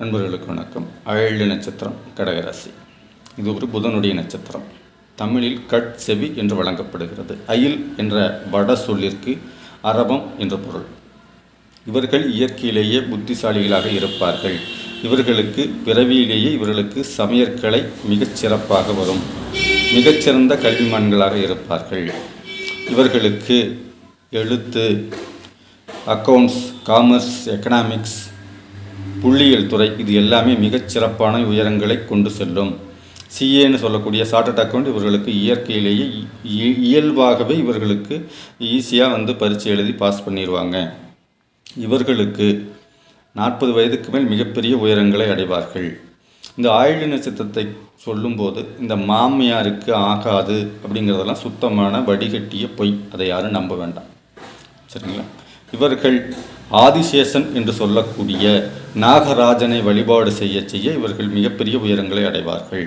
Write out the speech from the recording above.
நண்பர்களுக்கு வணக்கம். அழல் நட்சத்திரம் கடகராசி. இது ஒரு புதனுடைய நட்சத்திரம். தமிழில் கட் செவி என்று வழங்கப்படுகிறது. அயில் என்ற வட சொல்லிற்கு அரபம் என்ற பொருள். இவர்கள் இயற்கையிலேயே புத்திசாலிகளாக இருப்பார்கள். இவர்களுக்கு பிறவியிலேயே இவர்களுக்கு சமையற்கலை மிகச் சிறப்பாக வரும். மிகச்சிறந்த கல்விமான்களாக இருப்பார்கள். இவர்களுக்கு எழுத்து அக்கவுண்ட்ஸ் காமர்ஸ் எக்கனாமிக்ஸ் புள்ளியியல் துறை இது எல்லாமே மிகச் சிறப்பான உயரங்களை கொண்டு செல்லும். சிஏன்னு சொல்லக்கூடிய சார்ட்டட் அக்கவுண்ட் இவர்களுக்கு இயற்கையிலேயே இ- இ- இயல்பாகவே இவர்களுக்கு ஈஸியாக வந்து பரீட்சை எழுதி பாஸ் பண்ணிடுவாங்க இவர்களுக்கு நாற்பது வயதுக்கு மேல் மிகப்பெரிய உயரங்களை அடைவார்கள். இந்த ஆயுள் நட்சத்திரத்தை சொல்லும்போது இந்த மாமியாருக்கு ஆகாது அப்படிங்கிறதெல்லாம் சுத்தமான வடிகட்டிய பொய் அதை யாரும் நம்ப வேண்டாம். சரிங்களா? இவர்கள் ஆதிசேஷன் என்று சொல்லக்கூடிய நாகராஜனை வழிபாடு செய்ய செய்ய இவர்கள் மிகப்பெரிய உயரங்களை அடைவார்கள்.